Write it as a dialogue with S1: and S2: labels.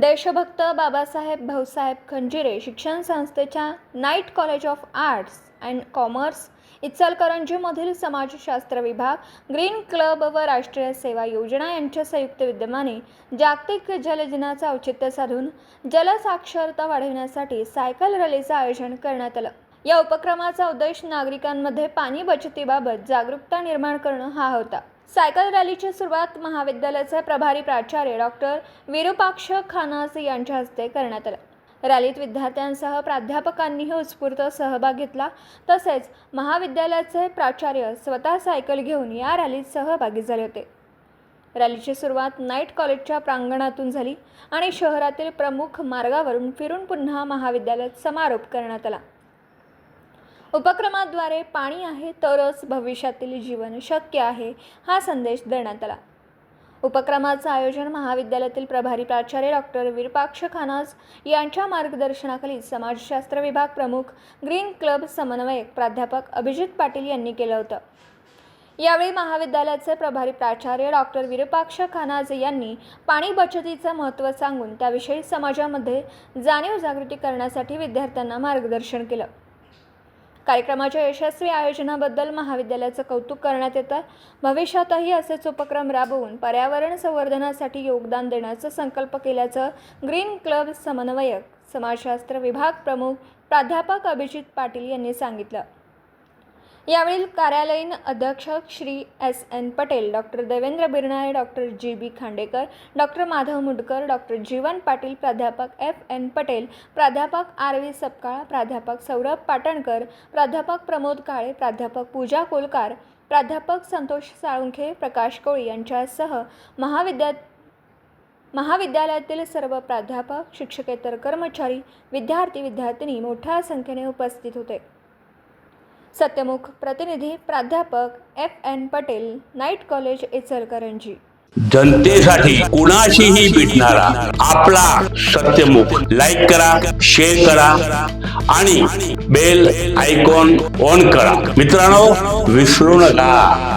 S1: देशभक्त बाबासाहेब भाऊसाहेब खंजिरे शिक्षण संस्थेच्या night college of arts and commerce इचलकरंजीमधील समाजशास्त्र विभाग ग्रीन क्लब व राष्ट्रीय सेवा योजना यांच्या संयुक्त विद्यमाने जागतिक जल दिनाचं औचित्य साधून जलसाक्षरता वाढविण्यासाठी सायकल रॅलीचं आयोजन करण्यात आलं. या उपक्रमाचा उद्देश नागरिकांमध्ये पाणी बचतीबाबत जागरूकता निर्माण करणं हा होता. सायकल रॅलीची सुरुवात महाविद्यालयाचे प्रभारी प्राचार्य डॉक्टर विरूपाक्ष खानास यांच्या हस्ते करण्यात आलं. रॅलीत विद्यार्थ्यांसह प्राध्यापकांनीही उत्स्फूर्त सहभाग घेतला. तसेच महाविद्यालयाचे प्राचार्य स्वतः सायकल घेऊन या रॅलीत सहभागी झाले होते. रॅलीची सुरुवात नाईट कॉलेजच्या प्रांगणातून झाली आणि शहरातील प्रमुख मार्गावरून फिरून पुन्हा महाविद्यालयात समारोप करण्यात आला. उपक्रमाद्वारे पाणी आहे तरच भविष्यातील जीवन शक्य आहे हा संदेश देण्यात आला. उपक्रमाचं आयोजन महाविद्यालयातील प्रभारी प्राचार्य डॉक्टर विरपाक्ष खानाज यांच्या मार्गदर्शनाखाली समाजशास्त्र विभाग प्रमुख ग्रीन क्लब समन्वयक प्राध्यापक अभिजित पाटील यांनी केलं होतं. यावेळी महाविद्यालयाचे प्रभारी प्राचार्य डॉक्टर विरुपाक्ष खानाज यांनी पाणी बचतीचं महत्त्व सांगून त्याविषयी समाजामध्ये जाणीव जागृती करण्यासाठी विद्यार्थ्यांना मार्गदर्शन केलं. कार्यक्रमाच्या यशस्वी आयोजनाबद्दल महाविद्यालयाचं कौतुक करण्यात येतं. भविष्यातही असेच उपक्रम राबवून पर्यावरण संवर्धनासाठी योगदान देण्याचा संकल्प केल्याचं ग्रीन क्लब समन्वयक समाजशास्त्र विभाग प्रमुख प्राध्यापक अभिजित पाटील यांनी सांगितलं. यावेळी कार्यालयीन अध्यक्ष Shri S N Patel doctor Devendra Birnare doctor G B Khandekar doctor Madhav Mudkar doctor Jeevan Patil प्राध्यापक एफ एन पटेल प्राध्यापक आर व्ही सपकाळ प्राध्यापक सौरभ पाटणकर प्राध्यापक प्रमोद काळे प्राध्यापक पूजा कोलकार प्राध्यापक संतोष साळुंखे प्रकाश कोळी यांच्यासह महाविद्या महाविद्यालयातील सर्व प्राध्यापक शिक्षकेतर कर्मचारी विद्यार्थी विद्यार्थिनी मोठ्या संख्येने उपस्थित होते. सत्यमुख प्रतिनिधी प्राध्यापक F N Patel night college Ichalkaranji.
S2: जनतेसाठी कुणाशीही भेटणारा आपला सत्यमुख. लाईक करा शेअर करा आणि बेल आयकॉन ऑन करा. मित्रांनो विसरू नका.